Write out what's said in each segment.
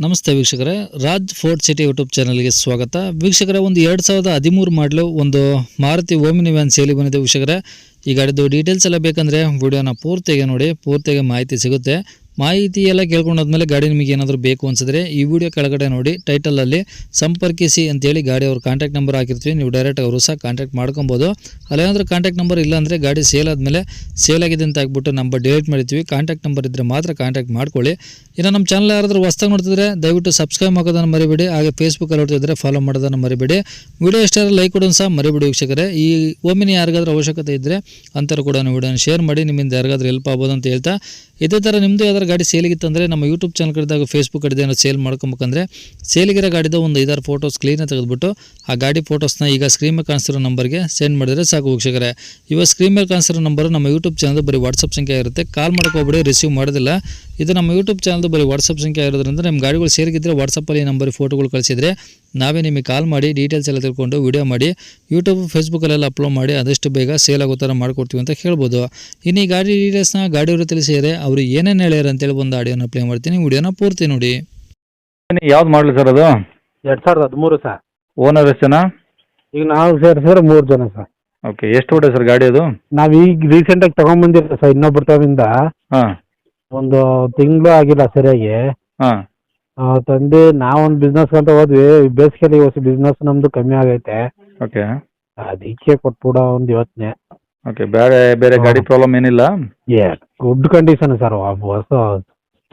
ನಮಸ್ತೆ ವೀಕ್ಷಕರೇ. Raj fort city YouTube ಚಾನಲ್ಗೆ ಸ್ವಾಗತ. ವೀಕ್ಷಕರೇ, ಒಂದು ಎರಡು ಸಾವಿರದ ಹದಿಮೂರು ಮಾಡಲು ಒಂದು ಮಾರುತಿ ಓಮಿನಿ ವ್ಯಾನ್ ಸೇಲಿ ಬಂದಿದೆ ವೀಕ್ಷಕರೇ. ಈ ಗಾಡಿದು ಡೀಟೇಲ್ಸ್ ಎಲ್ಲ ಬೇಕಂದರೆ ವಿಡಿಯೋನ ಪೂರ್ತಿಗೆ ನೋಡಿ ಪೂರ್ತಿಗೆ ಮಾಹಿತಿ ಸಿಗುತ್ತೆ. ಮಾಹಿತಿ ಎಲ್ಲ ಕೇಳ್ಕೊಂಡಾದ್ಮೇಲೆ ಗಾಡಿ ನಿಮಗೆ ಏನಾದರೂ ಬೇಕು ಅನ್ಸಿದ್ರೆ ಈ ವಿಡಿಯೋ ಕೆಳಗಡೆ ನೋಡಿ ಟೈಟಲಲ್ಲಿ ಸಂಪರ್ಕಿಸಿ ಅಂತೇಳಿ ಗಾಡಿ ಅವ್ರ ಕಾಂಟ್ಯಾಕ್ಟ್ ನಂಬರ್ ಹಾಕಿರ್ತೀವಿ. ನೀವು ಡೈರೆಕ್ಟ್ ಅವರು ಸಹ ಕಾಂಟ್ಯಾಕ್ಟ್ ಮಾಡ್ಕೊಬೋದು. ಅಲ್ಲೇನಾದ್ರೂ ಕಾಂಟ್ಯಾಕ್ಟ್ ನಂಬರ್ ಇಲ್ಲ ಅಂದರೆ ಗಾಡಿ ಸೇಲ್ ಆದಮೇಲೆ ಸೇಲ್ ಆಗಿದೆ ಅಂತ ಹಾಕ್ಬಿಟ್ಟು ನಂಬರ್ ಡಿಲೀಟ್ ಮಾಡಿರ್ತೀವಿ. ಕಾಂಟ್ಯಾಕ್ಟ್ ನಂಬರ್ ಇದ್ದರೆ ಮಾತ್ರ ಕಾಂಟ್ಯಾಕ್ಟ್ ಮಾಡ್ಕೊಳ್ಳಿ. ಇನ್ನು ನಮ್ಮ ಚಾನಲ್ ಯಾರಾದರೂ ಹೊಸ್ದಾಗಿ ನೋಡ್ತಿದ್ರೆ ದಯವಿಟ್ಟು ಸಬ್ಸ್ಕ್ರೈಬ್ ಆಗೋದನ್ನು ಮರಿಬೇಡಿ. ಹಾಗೆ ಫೇಸ್ಬುಕ್ಕಲ್ಲಿ ನೋಡ್ತಿದ್ರೆ ಫಾಲೋ ಮಾಡೋದನ್ನು ಮರಿಬೇಡಿ. ವಿಡಿಯೋ ಇಷ್ಟ ಲೈಕ್ ಕೊಡೋದು ಸಹ ಮರಿಬೇಡಿ ವೀಕ್ಷಕರೇ. ಈ ಓಮಿನಿ ಯಾರಿಗಾದ್ರೂ ಅವಶ್ಯಕತೆ ಇದ್ದರೆ ಅಂಥವ್ರು ಕೂಡ ವಿಡಿಯೋನ ಶೇರ್ ಮಾಡಿ, ನಿಮ್ಮಿಂದ ಯಾರಿಗಾದ್ರೂ ಹೆಲ್ಪ್ ಆಗ್ಬೋದು ಅಂತ ಹೇಳ್ತಾ, ಇದೇ ಥರ ನಿಮ್ಮದು ಯಾವ್ದಾದ್ರು ಗಾಡಿ ಸೇಲಿಗಿತ್ತಂದರೆ ನಮ್ಮ ಯೂಟ್ಯೂಬ್ ಚಾನಲ್ ಕಡೆದಾಗ ಫೇಸ್ಬುಕ್ ಕಡೆದ ಏನೋ ಸೇಲ್ ಮಾಡ್ಕೊಬೇಕಂದ್ರೆ ಸೇಲಿಗಿರೋ ಗಾಡಿದ ಒಂದು ಐದಾರು ಫೋಟೋಸ್ ಕ್ಲೀನಾಗಿ ತೆಗೆದುಬಿಟ್ಟು, ಆ ಗಾಡಿ ಫೋಟೋಸ್ನ ಈಗ ಸ್ಕ್ರೀನ್ ಮೇಲೆ ಕಾಣಿಸ್ತಿರೋ ನಂಬರ್ಗೆ ಸೆಂಡ್ ಮಾಡಿದರೆ ಸಾಕು ವೀಕ್ಷಕರೇ. ಇವಾಗ ಸ್ಕ್ರೀನ್ ಮೇಲೆ ಕಾಣಿಸ್ತಿರೋ ನಂಬರ್ ನಮ್ಮ ಯೂಟ್ಯೂಬ್ ಚಾನಲ್ ಬರೀ ವಾಟ್ಸಪ್ ಸಂಖ್ಯೆ ಇರುತ್ತೆ ಕಾಲ್ ಮಾಡ್ಕೊಬಿಡಿ ರಿಸೀವ್ ಮಾಡೋದಿಲ್ಲ. ಇದು ನಮ್ಮ ಯೂಟ್ಯೂಬ್ ಚಾನಲ್ ಬರೀ ವಾಟ್ಸಪ್ ಸಂಖ್ಯೆ ಇರೋದ್ರಿಂದ ನಿಮ್ಮ ಗಾಡಿಗಳು ಸೇರಿಗಿದ್ರೆ ವಾಟ್ಸಪ್ಪಲ್ಲಿ ನಂಬರ್ ಫೋಟೋಗಳು ಕಳಿಸಿದ್ರೆ ನಾವೇ ನಿಮಗೆ ಕಾಲ್ ಮಾಡಿ ಡೀಟೇಲ್ಸ್ ಎಲ್ಲ ತಿಳ್ಕೊಂಡು ವಿಡಿಯೋ ಮಾಡಿ ಯೂಟ್ಯೂಬ್ ಫೇಸ್ಬುಕ್ಕಲ್ಲೆಲ್ಲ ಅಪ್ಲೋಡ್ ಮಾಡಿ ಆದಷ್ಟು ಬೇಗ ಸೇಲ್ ಆಗೋ ಥರ ಮಾಡಿಕೊಡ್ತೀವಿ ಅಂತ ಹೇಳ್ಬೋದು. ಇನ್ನು ಈ ಗಾಡಿ ಡೀಟೇಲ್ಸ್ನ ಗಾಡಿಯವರು ತಿಳಿಸಿದರೆ ಅವರು ಏನೇನು ಹೇಳ್ಯಾರ ಅಂತೇಳಿ ಒಂದು ಆಡಿಯೋನ ಪ್ಲೇ ಮಾಡ್ತೀನಿ. ವಿಡಿಯೋನ ಪೂರ್ತಿ ನೋಡಿ. ಯಾವ್ದು ಮಾಡಲಿ ಸರ್ ಅದು? ಎರಡ್ ಸಾವಿರದ ಹದಿಮೂರು ಸರ್ ಓನರ್ ಎಷ್ಟು ಜನ ಈಗ ನಾವು ಸರ್ ಮೂರು ಜನ ಸರ್ ಓಕೆ ಎಷ್ಟು ಹೊಡೆ ಸರ್ ಗಾಡಿ ಅದು? ನಾವು ಈಗ ರೀಸೆಂಟ್ ಆಗಿ ತಗೊಂಡ್ಬಂದಿರ ಸರ್ ಇನ್ನೊಬ್ಬರ ತಾವಿಂದ ಹಾಂ. ಒಂದು ತಿಂಗಳು ಆಗಿಲ್ಲ ಸರಿಯಾಗಿ. ಹಾಂ. ತಂದು ನಾವೊಂದು ಬಿಸ್ನೆಸ್ ಅಂತ ಹೋದ್ವಿ. ಬೇಸಿಗೆಲಿ ಹೊಸ ಬಿಸ್ನೆಸ್ ನಮ್ದು ಕಮ್ಮಿ ಆಗೈತೆ. ಓಕೆ ಅದಕ್ಕೆ ಕೊಟ್ಬಿಡ ಒಂದು ಇವತ್ತನೇ ಓಕೆ ಬೇರೆ ಬೇರೆ ಗಾಡಿ ಪ್ರಾಬ್ಲಮ್ ಏನಿಲ್ಲ? ಏ ಗುಡ್ ಕಂಡೀಷನ್ ಸರ್ ಹೊಸ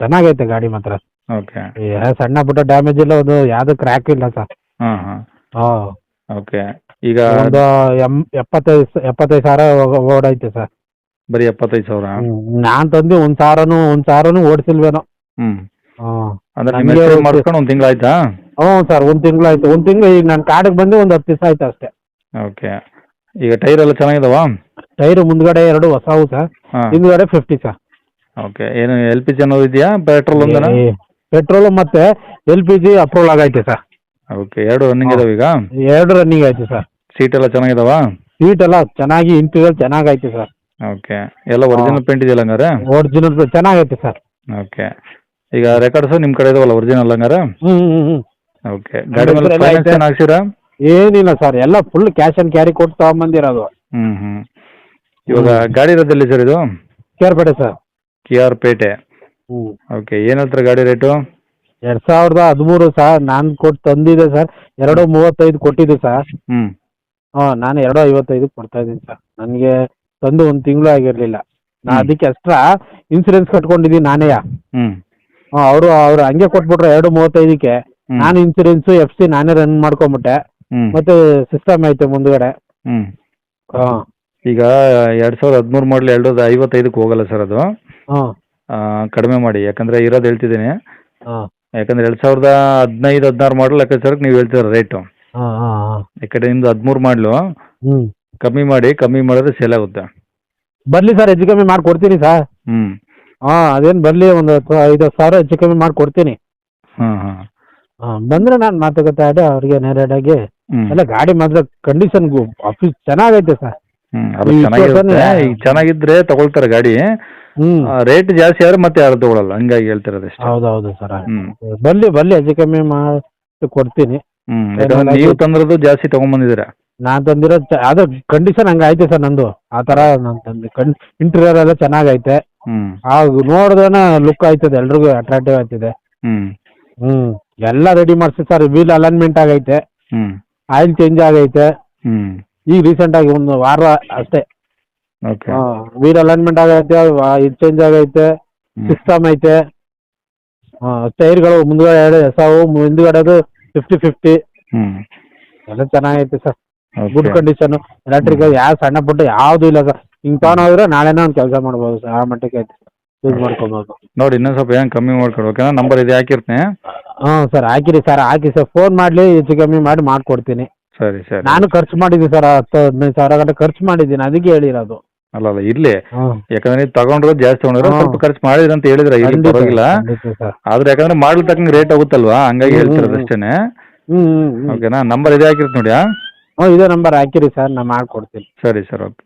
ಚೆನ್ನಾಗೈತೆ ಗಾಡಿ ಮಾತ್ರ. ಓಕೆ ಏ, ಸಣ್ಣ ಪುಟ್ಟ ಡ್ಯಾಮೇಜ್ ಇಲ್ಲ ಅದು ಯಾವ್ದು ಕ್ರ್ಯಾಕ್ ಇಲ್ಲ ಸರ್ ಹಾಂ ಹಾಂ. ಹಾ. ಓಕೆ ಈಗ ಒಂದು ಎಂ ಎಪ್ಪತ್ತೈದು ಎಪ್ಪತ್ತೈದು ಸಾವಿರ ಓಡೈತೆ ಸರ್ ಬರೀ ಎಪ್ಪತ್ತೈದು ಸಾವಿರ? ನಾನ್ ತಂದು ಒಂದ್ ಸಾವಿರನೂ ಒಂದ್ ಸಾವಿರನೂ ಓಡಿಸಿಲ್ವೇನೋ. ಹ್ಞೂ ಅಂದ್ರೆ ನಿಮ್ಮ ಹೆಸರು ಮಾಡ್ಕೊಂಡು ಒಂದು ತಿಂಗಳಾಯ್ತಾ? ಹ್ಞೂ ಸರ್ ಒಂದು ತಿಂಗಳಾಯ್ತು. ಒಂದು ತಿಂಗಳು ಈಗ ನಾನು ಕಾಡಿಗೆ ಬಂದು ಒಂದು ಹತ್ತು ದಿವಸ ಆಯ್ತು ಅಷ್ಟೇ. ಓಕೆ. ಈಗ ಟೈರ್ ಎಲ್ಲ ಚೆನ್ನಾಗಿದಾವ? ಟೈರ್ ಮುಂದ್ಗಡೆ ಎರಡು ಹೊಸವು ಸರ್. ಹಾಂ. ಹಿಂದ್ಗಡೆ ಫಿಫ್ಟಿ ಸರ್. ಓಕೆ. ಏನು ಎಲ್ ಪಿ ಜಿ ಅನ್ನೋದು ಇದೆಯಾ? ಪೆಟ್ರೋಲ್ ಒಂದನ? ಪೆಟ್ರೋಲ್ ಮತ್ತೆ ಎಲ್ ಪಿ ಜಿ ಅಪ್ರೂವಲ್ ಆಗೈತೆ ಸರ್. ಓಕೆ ಎರಡು ರನ್ನಿಂಗ್ ಇದಾವೆ ಈಗ? ಎರಡು ರನ್ನಿಂಗ್ ಆಯ್ತು ಸರ್. ಸೀಟ್ ಎಲ್ಲ ಚೆನ್ನಾಗಿದಾವ? ಸೀಟ್ ಎಲ್ಲ ಚೆನ್ನಾಗಿ ಇಂಟೀರಿಯರ್ ಚೆನ್ನಾಗೈತೆ ಸರ್. ಓಕೆ. ಎಲ್ಲ ಒರಿಜಿನಲ್ ಪೇಂಟ್ ಇದೆಯಲ್ಲ ಹಂಗಾರೆ? ಒರಿಜಿನಲ್ ಚೆನ್ನಾಗೈತೆ ಸರ್. ಓಕೆ. ಈಗ ರೆಕಾರ್ಡ್ಸ್ ನಿಮ್ಮ ಕಡೆ ಇದಾವಲ್ಲ ಒರಿಜಿನಲ್ ಹಂಗಾರ? ಓಕೆ ಗಾಡಿ ಮೇಲೆ ಫೈನಾನ್ಸ್ ಐತೆ. ಏನು ಹಾಕ್ಸಿರಾ? ಏನಿಲ್ಲ ಸರ್ ಎಲ್ಲ ಫುಲ್ ಕ್ಯಾಶ್ ಅಂಡ್ ಕ್ಯಾರಿ ಕೊಟ್ಟು ತಗೊಂಬಂದಿರೋದು. ಹ್ಮ್ ಹ್ಮ್. ಇವಾಗ ಗಾಡಿ ಇರೋದಿಲ್ಲ ಸರ್ ಇದು? Pete sir K R Pete ಹ್ಮ್. ಓಕೆ ಏನ್ ಹೇಳ್ತಾರೆ ಗಾಡಿ ರೇಟು ಎರಡ್ ಸಾವಿರದ ಹದಿಮೂರು ಸರ್ ನಾನ್ ಕೊಟ್ಟು ತಂದಿದ್ದೆ ಸರ್ ಎರಡು ಮೂವತ್ತೈದು ಕೊಟ್ಟಿದ್ದೆ ಸರ್ ಹ್ಮ್. ಹಾ ನಾನು ಎರಡು ಐವತ್ತೈದು ಕೊಡ್ತಾ ಇದ್ದೀನಿ ಸರ್ ನನಗೆ ತಂದು ಒಂದು ತಿಂಗಳು ಆಗಿರ್ಲಿಲ್ಲ. ನಾ ಹ್ಮ್. ಅದಕ್ಕೆ ಎಕ್ಸ್ಟ್ರಾ ಇನ್ಸೂರೆನ್ಸ್ ಕಟ್ಕೊಂಡಿದ್ದೀನಿ ನಾನೇ. ಹ್ಞೂ ಅವರು ಅವ್ರು ಹಂಗೆ ಕೊಟ್ಬಿಟ್ರು ಎರಡು ಮೂವತ್ತೈದಕ್ಕೆ. ನಾನು ಇನ್ಸೂರೆನ್ಸ್ ಎಫ್ ಸಿ ನಾನೇ ರನ್ ಮಾಡ್ಕೊಂಬಿಟ್ಟೆ. ಮತ್ತೆ ಸಿಸ್ಟಮ್ ಐತೆ ಮುಂದ್ಗಡೆ. ಹ್ಮ್. ಹಾಂ. ಈಗ ಎರಡ್ ಸಾವಿರದ ಹದಿಮೂರು ಮಾಡ್ಲಿ ಎರಡು ಐವತ್ತೈದಕ್ಕೆ ಹೋಗಲ್ಲ ಸರ್ ಅದು. ಹಾಂ. ಆ, ಕಡಿಮೆ ಮಾಡಿ. ಯಾಕಂದ್ರೆ ಇರೋದು ಹೇಳ್ತಿದ್ದೀನಿ. ಯಾಕಂದ್ರೆ ಎರಡ್ ಸಾವಿರದ ಹದಿನೈದು ಹದಿನಾರು ಮಾಡಲ್ ಲೆಕ್ಕಾಚಾರಕ್ಕೆ ನೀವು ಹೇಳ್ತೀರ ರೇಟು ಈ ಕಡೆ ಹಾಂ. ಯಾಕಂದರೆ ನಿಮ್ದು ಹದಿಮೂರು ಮಾಡಲು ಕಮ್ಮಿ ಮಾಡಿ ಕಮ್ಮಿ ಮಾಡಿದ್ರೆ ಸೇಲ್ ಆಗುತ್ತೆ. ಬರ್ಲಿ ಸರ್ ಹೆಚ್ಚು ಕಮ್ಮಿ ಮಾಡ್ಕೊಡ್ತೀನಿ ಸರ್ ಹ್ಞೂ ಹಾಂ ಅದೇನ್ ಬರ್ಲಿ ಒಂದು ಹತ್ತು ಐದು ಸಾವಿರ ಹೆಚ್ಚು ಕಮ್ಮಿ ಮಾಡಿಕೊಡ್ತೀನಿ ಹಾಂ ಹಾಂ ಹಾಂ ಬಂದರೆ ನಾನು ಮಾತುಕತೆ ಆಡಿ ಅವ್ರಿಗೆ ನೆರೆಡ್ ಆಗಿ ಎಲ್ಲ ಗಾಡಿ ಮಾತ್ರ ಕಂಡೀಷನ್ ಆಫೀಸ್ ಚೆನ್ನಾಗೈತೆ ಸರ್. ಹ್ಞೂ ಅದು ಈ ಚೆನ್ನಾಗಿರುತ್ತೆ. ವಿಶ್ವಾಸನೇ- ಈಗ ಚೆನ್ನಾಗಿದ್ರೆ ತಗೊಳ್ತಾರೆ ಗಾಡಿ. ಹ್ಞೂ ರೇಟ್ ಜಾಸ್ತಿ ಆದ್ರೆ ಮತ್ತೆ ಯಾರು ತಗೊಳಲ್ಲ. ಹಂಗಾಗಿ ಹೇಳ್ತಿರೋದು ಅಷ್ಟೇ. ಹೌದೌದು ಸರ್ ಬರ್ಲಿ ಬರ್ಲಿ ಬರಲಿ ಹೆಚ್ಚು ಕಮ್ಮಿ ಮಾಡಿ ಕೊಡ್ತೀನಿ. ಹ್ಮ್ ಯಾಕಂದ್ರೆ ನೀವು ತಂದ್ರದ್ದು ಜಾಸ್ತಿ ತಗೊಂಡ್ಬಂದಿದ್ದೀರಾ ನಾನು ತಂದಿರೋ ಅದು ಕಂಡೀಷನ್ ಹಂಗೆ ಐತೆ ಸರ್ ನಂದು. ಆ ಥರ ನಾನು ತಂದು. ಕಣ್ ಇಂಟೀರಿಯರ್ ಎಲ್ಲ ಚೆನ್ನಾಗೈತೆ. ಹ್ಮ್. ನೋಡ್ದೇನ ಲುಕ್ ಆಯ್ತದೆ ಎಲ್ರಿಗೂ ಅಟ್ರಾಕ್ಟಿವ್ ಆಯ್ತದೆ. ಹ್ಮ್. ಎಲ್ಲ ರೆಡಿ ಮಾಡ್ಸಿ ಸರ್ ವೀಲ್ ಅಲೈನ್ಮೆಂಟ್ ಆಗೈತೆ. ಹ್ಮ್. ಆಯಿಲ್ ಚೇಂಜ್ ಆಗೈತೆ. ಹ್ಮ್. ಈಗ ರೀಸೆಂಟ್ ಆಗಿ ಒಂದು ವಾರ ಅಷ್ಟೇ. ಓಕೆ ವೀಲ್ ಅಲೈನ್ಮೆಂಟ್ ಆಗೈತೆ ಇದು ಚೇಂಜ್ ಆಗೈತೆ. ಸಿಸ್ಟಮ್ ಐತೆ. ಟೈರ್ಗಳು ಮುಂದ್ಗಡೆ ಎರಡು ಎಸಾವು ಹಿಂದ್ಗಡೆದು ಫಿಫ್ಟಿ ಫಿಫ್ಟಿ ಹ್ಮ್. ಎಲ್ಲ ಚೆನ್ನಾಗೈತೆ ಸರ್ ಗುಡ್ ಕಂಡೀಷನ್ ಎಲೆಕ್ಟ್ರಿಕಲ್ ಯಾವ ಸಣ್ಣ ಪುಟ್ಟ ಯಾವ್ದು ಇಲ್ಲ ಸರ್ ಹಿಂಗ್ ತಗೊಂಡೋದ್ರೆ ನಾಳೆನೇ ಒಂದು ಕೆಲಸ ಮಾಡ್ಬೋದು ಸರ್ ಆ ಮಟ್ಟಕ್ಕೆ ಯೂಸ್ ಮಾಡ್ಕೊಬೋದು. ನೋಡಿ ಇನ್ನೊಂದ್ ಸ್ವಲ್ಪ ಏನ್ ಕಮ್ಮಿ ಮಾಡ್ಕೊಡು ಓಕೆನಾ ನಂಬರ್ ಇದೆ ಹಾಕಿರ್ತೀನಿ. ಹ್ಞೂ ಸರ್ ಹಾಕಿರಿ ಸರ್ ಹಾಕಿ ಸರ್ ಫೋನ್ ಮಾಡ್ಲಿ ಹೆಚ್ಚು ಕಮ್ಮಿ ಮಾಡಿ ಮಾಡ್ಕೊಡ್ತೀನಿ. ಸರಿ ಸರಿ. ನಾನು ಖರ್ಚು ಮಾಡಿದ್ದೀನಿ ಸರ್ ಹತ್ತು ಹದಿನೈದು ಸಾವಿರ ಗಂಟೆ ಖರ್ಚು ಮಾಡಿದ್ದೀನಿ ಅದಕ್ಕೆ ಹೇಳಿರೋದು. ಅಲ್ಲ ಅಲ್ಲ ಇರ್ಲಿ. ಹ್ಞೂ ಯಾಕಂದ್ರೆ ನೀವು ತಗೊಂಡ್ರೆ ಜಾಸ್ತಿ ತಗೊಂಡ್ರೆ ಸ್ವಲ್ಪ ಖರ್ಚು ಮಾಡಿದ್ರಿ ಅಂತ ಹೇಳಿದ್ರೆ ಇಲ್ಲಿ ಖಂಡಿತ ಪರವಾಗಿಲ್ಲ. ಖಂಡಿತ ಸರ್. ಆದ್ರೆ ಯಾಕಂದ್ರೆ ಮಾಡ್ಲಿ ತಕ್ಕಂಗೆ ರೇಟ್ ಆಗುತ್ತಲ್ವಾ ಹಂಗಾಗಿ ಹ್ಮ್, ಹೇಳ್ತಿರೋದು ಹ್ಮ್, ಅಷ್ಟೇನೆ. ಹ್ಞೂ ಹ್ಞೂ ಓಕೆನಾ ನಂಬರ್ ಇದೆ ಹಾಕಿರ್ತೀನಿ ನೋಡಿ ಆ? ಹ್ಞೂ ಇದೇ ನಂಬರ್ ಹಾಕಿರಿ ಸರ್ ನಾನು ಮಾಡ್ಕೊಡ್ತೀನಿ. ಸರಿ ಸರ್ ಓಕೆ.